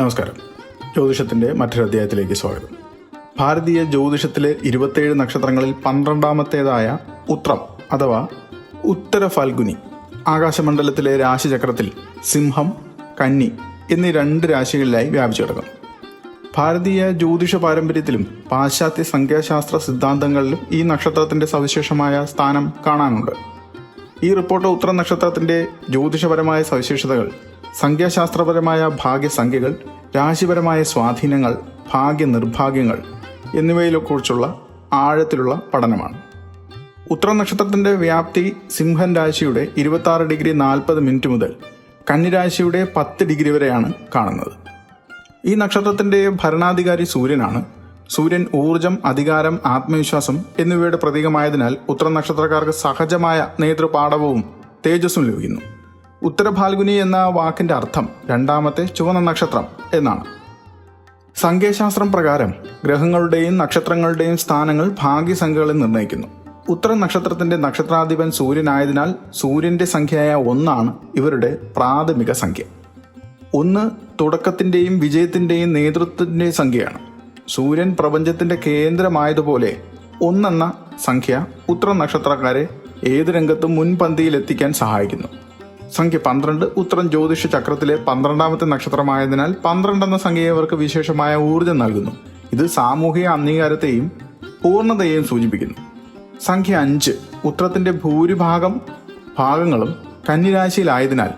നമസ്കാരം. ജ്യോതിഷത്തിന്റെ മറ്റൊരു അധ്യായത്തിലേക്ക് സ്വാഗതം. ഭാരതീയ ജ്യോതിഷത്തിലെ ഇരുപത്തേഴ് നക്ഷത്രങ്ങളിൽ പന്ത്രണ്ടാമത്തേതായ ഉത്രം അഥവാ ഉത്തര ഫാൽഗുനി ആകാശമണ്ഡലത്തിലെ രാശിചക്രത്തിൽ സിംഹം കന്നി എന്നീ രണ്ട് രാശികളിലായി വ്യാപിച്ചു കിടക്കുന്നു ഭാരതീയ ജ്യോതിഷ പാരമ്പര്യത്തിലും പാശ്ചാത്യ സംഖ്യാശാസ്ത്ര സിദ്ധാന്തങ്ങളിലും ഈ നക്ഷത്രത്തിന്റെ സവിശേഷമായ സ്ഥാനം കാണാനുണ്ട്. ഈ റിപ്പോർട്ട് ഉത്തര നക്ഷത്രത്തിന്റെ ജ്യോതിഷപരമായ സവിശേഷതകൾ സംഖ്യാശാസ്ത്രപരമായ ഭാഗ്യസംഖ്യകൾ രാശിപരമായ സ്വാധീനങ്ങൾ ഭാഗ്യ നിർഭാഗ്യങ്ങൾ എന്നിവയിലെക്കുറിച്ചുള്ള ആഴത്തിലുള്ള പഠനമാണ്. ഉത്തര നക്ഷത്രത്തിന്റെ വ്യാപ്തി സിംഹൻ രാശിയുടെ ഇരുപത്തി ആറ് ഡിഗ്രി നാൽപ്പത് മിനിറ്റ് മുതൽ കന്നിരാശിയുടെ പത്ത് ഡിഗ്രി വരെയാണ് കാണുന്നത്. ഈ നക്ഷത്രത്തിന്റെ ഭരണാധികാരി സൂര്യനാണ്. സൂര്യൻ ഊർജം അധികാരം ആത്മവിശ്വാസം എന്നിവയുടെ പ്രതീകമായതിനാൽ ഉത്തര നക്ഷത്രക്കാർക്ക് സഹജമായ നേതൃപാഠവും തേജസ്സും ലഭിക്കുന്നു. ഉത്തര ഫാൽഗുനി എന്ന വാക്കിന്റെ അർത്ഥം രണ്ടാമത്തെ ചുവന്ന നക്ഷത്രം എന്നാണ്. സംഖ്യാശാസ്ത്രം പ്രകാരം ഗ്രഹങ്ങളുടെയും നക്ഷത്രങ്ങളുടെയും സ്ഥാനങ്ങൾ ഭാഗ്യസംഖ്യകളിൽ നിർണയിക്കുന്നു. ഉത്തര നക്ഷത്രത്തിന്റെ നക്ഷത്രാധിപൻ സൂര്യനായതിനാൽ സൂര്യന്റെ സംഖ്യയായ ഒന്നാണ് ഇവരുടെ പ്രാഥമിക സംഖ്യ. ഒന്ന് തുടക്കത്തിന്റെയും വിജയത്തിന്റെയും നേതൃത്വത്തിന്റെ സംഖ്യയാണ്. സൂര്യൻ പ്രപഞ്ചത്തിന്റെ കേന്ദ്രമായതുപോലെ ഒന്നെന്ന സംഖ്യ ഉത്തര നക്ഷത്രക്കാരെ ഏത് രംഗത്തും മുൻപന്തിയിലെത്തിക്കാൻ സഹായിക്കുന്നു. സംഖ്യ പന്ത്രണ്ട് ഉത്തരം ജ്യോതിഷ ചക്രത്തിലെ പന്ത്രണ്ടാമത്തെ നക്ഷത്രമായതിനാൽ പന്ത്രണ്ട് എന്ന സംഖ്യ അവർക്ക് വിശേഷമായ ഊർജം നൽകുന്നു. ഇത് സാമൂഹിക അംഗീകാരത്തെയും പൂർണതയെയും സൂചിപ്പിക്കുന്നു. സംഖ്യ അഞ്ച് ഉത്രത്തിന്റെ ഭൂരിഭാഗം ഭാഗങ്ങളും കന്നിരാശിയിലായതിനാൽ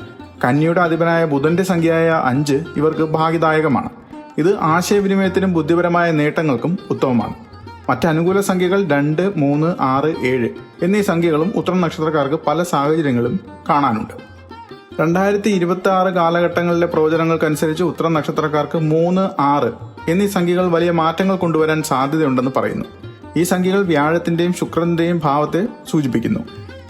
കന്നിയുടെ അധിപനായ ബുധന്റെ സംഖ്യയായ അഞ്ച് ഇവർക്ക് ഭാഗ്യദായകമാണ്. ഇത് ആശയവിനിമയത്തിനും ബുദ്ധിപരമായ നേട്ടങ്ങൾക്കും ഉത്തമമാണ്. മറ്റ് അനുകൂല സംഖ്യകൾ രണ്ട് മൂന്ന് ആറ് ഏഴ് എന്നീ സംഖ്യകളും ഉത്തരം നക്ഷത്രക്കാർക്ക് പല സാഹചര്യങ്ങളും കാണാനുണ്ട്. രണ്ടായിരത്തി ഇരുപത്തി ആറ് കാലഘട്ടങ്ങളിലെ പ്രവചനങ്ങൾക്കനുസരിച്ച് ഉത്തര നക്ഷത്രക്കാർക്ക് മൂന്ന് ആറ് എന്നീ സംഖ്യകൾ വലിയ മാറ്റങ്ങൾ കൊണ്ടുവരാൻ സാധ്യതയുണ്ടെന്ന് പറയുന്നു. ഈ സംഖ്യകൾ വ്യാഴത്തിന്റെയും ശുക്രന്റെയും ഭാവത്തെ സൂചിപ്പിക്കുന്നു.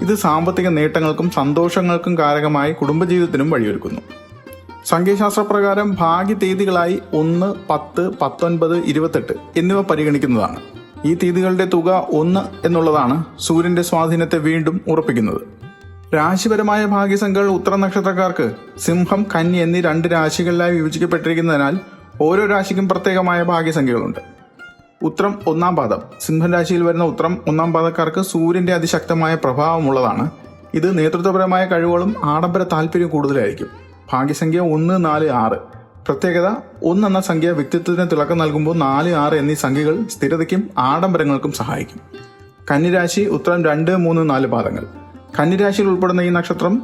ഇത് സാമ്പത്തിക നേട്ടങ്ങൾക്കും സന്തോഷങ്ങൾക്കും കാരകമായി കുടുംബജീവിതത്തിനും വഴിയൊരുക്കുന്നു. സംഖ്യാശാസ്ത്രപ്രകാരം ഭാഗ്യ തീയതികളായി ഒന്ന് പത്ത് പത്തൊൻപത് ഇരുപത്തെട്ട് എന്നിവ പരിഗണിക്കുന്നതാണ്. ഈ തീയതികളുടെ തുക ഒന്ന് എന്നുള്ളതാണ് സൂര്യന്റെ സ്വാധീനത്തെ വീണ്ടും ഉറപ്പിക്കുന്നത്. രാശിപരമായ ഭാഗ്യസംഖ്യകൾ ഉത്തര നക്ഷത്രക്കാർക്ക് സിംഹം കന്നി എന്നീ രണ്ട് രാശികളിലായി വിഭജിക്കപ്പെട്ടിരിക്കുന്നതിനാൽ ഓരോ രാശിക്കും പ്രത്യേകമായ ഭാഗ്യസംഖ്യകളുണ്ട്. ഉത്രം ഒന്നാം പാദം. സിംഹം രാശിയിൽ വരുന്ന ഉത്രം ഒന്നാം പാദക്കാർക്ക് സൂര്യന്റെ അതിശക്തമായ പ്രഭാവമുള്ളതാണ്. ഇത് നേതൃത്വപരമായ കഴിവുകളും ആഡംബര താല്പര്യവും കൂടുതലായിരിക്കും. ഭാഗ്യസംഖ്യ ഒന്ന് നാല് ആറ്. പ്രത്യേകത ഒന്നെന്ന സംഖ്യ വ്യക്തിത്വത്തിന് തിളക്കം നൽകുമ്പോൾ നാല് ആറ് എന്നീ സംഖ്യകൾ സ്ഥിരതയ്ക്കും ആഡംബരങ്ങൾക്കും സഹായിക്കും. കന്നിരാശി ഉത്തരം രണ്ട് മൂന്ന് നാല് പാദങ്ങൾ. കന്നിരാശിയിൽ ഉൾപ്പെടുന്ന ഈ നക്ഷത്രം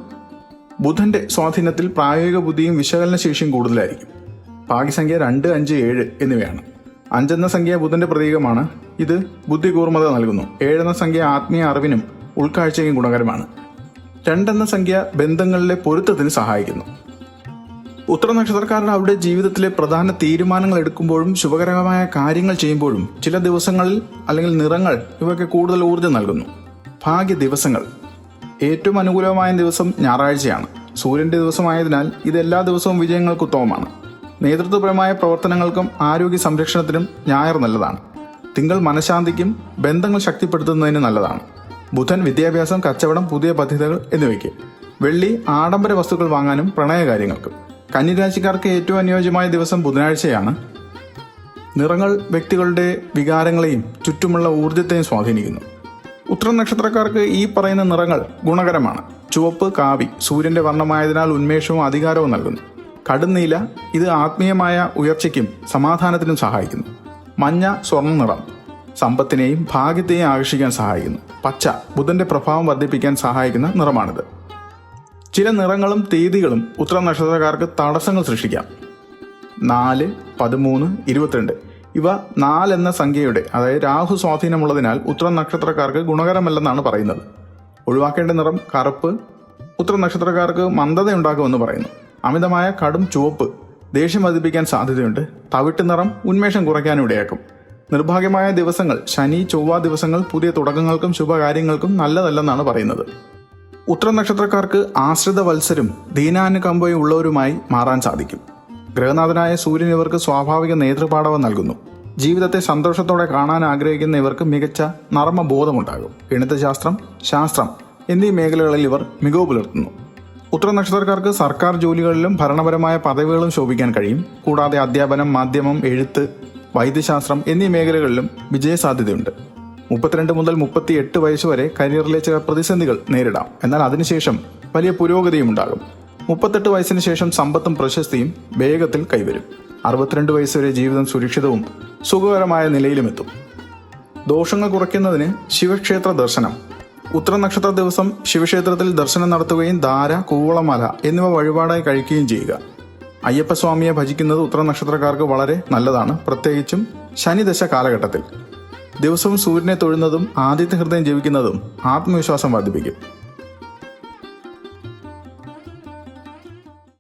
ബുധന്റെ സ്വാധീനത്തിൽ പ്രായോഗിക ബുദ്ധിയും വിശകലന ശേഷിയും കൂടുതലായിരിക്കും. ഭാഗ്യസംഖ്യ രണ്ട് അഞ്ച് ഏഴ് എന്നിവയാണ്. അഞ്ചെന്ന സംഖ്യ ബുധന്റെ പ്രതീകമാണ്. ഇത് ബുദ്ധി കൂർമ്മത നൽകുന്നു. ഏഴെന്ന സംഖ്യ ആത്മീയ അറിവിനും ഉൾക്കാഴ്ചയ്ക്കും ഗുണകരമാണ്. രണ്ടെന്ന സംഖ്യ ബന്ധങ്ങളിലെ പൊരുത്തത്തിന് സഹായിക്കുന്നു. ഉത്തര നക്ഷത്രക്കാരുടെ അവരുടെ ജീവിതത്തിലെ പ്രധാന തീരുമാനങ്ങൾ എടുക്കുമ്പോഴും ശുഭകരമായ കാര്യങ്ങൾ ചെയ്യുമ്പോഴും ചില ദിവസങ്ങളിൽ അല്ലെങ്കിൽ നിറങ്ങൾ ഇവയ്ക്ക് കൂടുതൽ ഊർജം നൽകുന്നു. ഭാഗ്യ ദിവസങ്ങൾ. ഏറ്റവും അനുകൂലമായ ദിവസം ഞായറാഴ്ചയാണ്. സൂര്യന്റെ ദിവസമായതിനാൽ ഇത് എല്ലാ ദിവസവും വിജയങ്ങൾക്ക് ഉത്തമമാണ്. നേതൃത്വപരമായ പ്രവർത്തനങ്ങൾക്കും ആരോഗ്യ സംരക്ഷണത്തിനും ഞായർ നല്ലതാണ്. തിങ്കൾ മനഃശാന്തിക്കും ബന്ധങ്ങൾ ശക്തിപ്പെടുത്തുന്നതിന് നല്ലതാണ്. ബുധൻ വിദ്യാഭ്യാസം കച്ചവടം പുതിയ പദ്ധതികൾ എന്നിവയ്ക്ക്. വെള്ളി ആഡംബര വസ്തുക്കൾ വാങ്ങാനും പ്രണയകാര്യങ്ങൾക്കും. കന്നിരാശിക്കാർക്ക് ഏറ്റവും അനുയോജ്യമായ ദിവസം ബുധനാഴ്ചയാണ്. നിറങ്ങൾ വ്യക്തികളുടെ വികാരങ്ങളെയും ചുറ്റുമുള്ള ഊർജത്തെയും സ്വാധീനിക്കുന്നു. ഉത്തര നക്ഷത്രക്കാർക്ക് ഈ പറയുന്ന നിറങ്ങൾ ഗുണകരമാണ്. ചുവപ്പ് കാവി സൂര്യന്റെ വർണമായതിനാൽ ഉന്മേഷവും അധികാരവും നൽകുന്നു. കടുന്നീല ഇത് ആത്മീയമായ ഉയർച്ചയ്ക്കും സമാധാനത്തിനും സഹായിക്കുന്നു. മഞ്ഞ സ്വർണ നിറം സമ്പത്തിനെയും ഭാഗ്യത്തെയും ആകർഷിക്കാൻ സഹായിക്കുന്നു. പച്ച ബുധന്റെ പ്രഭാവം വർദ്ധിപ്പിക്കാൻ സഹായിക്കുന്ന നിറമാണിത്. ചില നിറങ്ങളും തീയതികളും ഉത്തര നക്ഷത്രക്കാർക്ക് തടസ്സങ്ങൾ സൃഷ്ടിക്കാം. നാല് പതിമൂന്ന് ഇരുപത്തിരണ്ട്. ഇവ നാലെന്ന സംഖ്യയുടെ അതായത് രാഹു സ്വാധീനമുള്ളതിനാൽ ഉത്തര നക്ഷത്രക്കാർക്ക് ഗുണകരമല്ലെന്നാണ് പറയുന്നത്. ഒഴിവാക്കേണ്ട നിറം കറുപ്പ് ഉത്തര നക്ഷത്രക്കാർക്ക് മന്ദതയുണ്ടാക്കുമെന്ന് പറയുന്നു. അമിതമായ കടും ചുവപ്പ് ദേഷ്യം വർദ്ധിപ്പിക്കാൻ സാധ്യതയുണ്ട്. തവിട്ട് നിറം ഉന്മേഷം കുറയ്ക്കാനും ഇടയാക്കും. നിർഭാഗ്യമായ ദിവസങ്ങൾ ശനി ചൊവ്വ ദിവസങ്ങൾ പുതിയ തുടക്കങ്ങൾക്കും ശുഭകാര്യങ്ങൾക്കും നല്ലതല്ലെന്നാണ് പറയുന്നത്. ഉത്തര നക്ഷത്രക്കാർക്ക് ആശ്രിത വത്സരും ദീനാനുകമ്പയും ഉള്ളവരുമായി മാറാൻ സാധിക്കും. ഗ്രഹനാഥനായ സൂര്യൻ ഇവർക്ക് സ്വാഭാവിക നേതൃപാടവം നൽകുന്നു. ജീവിതത്തെ സന്തോഷത്തോടെ കാണാൻ ആഗ്രഹിക്കുന്ന ഇവർക്ക് മികച്ച നർമ്മബോധമുണ്ടാകും. ഗണിതശാസ്ത്രം ശാസ്ത്രം എന്നീ മേഖലകളിൽ ഇവർ മികവ് പുലർത്തുന്നു. ഉത്തര നക്ഷത്രക്കാർക്ക് സർക്കാർ ജോലികളിലും ഭരണപരമായ പദവികളും ശോഭിക്കാൻ കഴിയും. കൂടാതെ അധ്യാപനം മാധ്യമം എഴുത്ത് വൈദ്യശാസ്ത്രം എന്നീ മേഖലകളിലും വിജയസാധ്യതയുണ്ട്. മുപ്പത്തിരണ്ട് മുതൽ മുപ്പത്തി എട്ട് വയസ്സ് വരെ കരിയറിലെ ചില പ്രതിസന്ധികൾ നേരിടാം. എന്നാൽ അതിനുശേഷം വലിയ പുരോഗതിയും ഉണ്ടാകും മുപ്പത്തെട്ട് വയസ്സിന് ശേഷം സമ്പത്തും പ്രശസ്തിയും വേഗത്തിൽ കൈവരും. അറുപത്തിരണ്ട് വയസ്സ് വരെ ജീവിതം സുരക്ഷിതവും സുഖകരമായ നിലയിലുമെത്തും. ദോഷങ്ങൾ കുറയ്ക്കുന്നതിന് ശിവക്ഷേത്ര ദർശനം. ഉത്തര നക്ഷത്ര ദിവസം ശിവക്ഷേത്രത്തിൽ ദർശനം നടത്തുകയും ധാര കൂവളമല എന്നിവ വഴിപാടായി കഴിക്കുകയും ചെയ്യുക. അയ്യപ്പസ്വാമിയെ ഭജിക്കുന്നത് ഉത്തര നക്ഷത്രക്കാർക്ക് വളരെ നല്ലതാണ്. പ്രത്യേകിച്ചും ശനിദശ കാലഘട്ടത്തിൽ. ദിവസവും സൂര്യനെ തൊഴുന്നതും ആദിത്യ ഹൃദയം ജപിക്കുന്നതും ആത്മവിശ്വാസം വർദ്ധിപ്പിക്കും.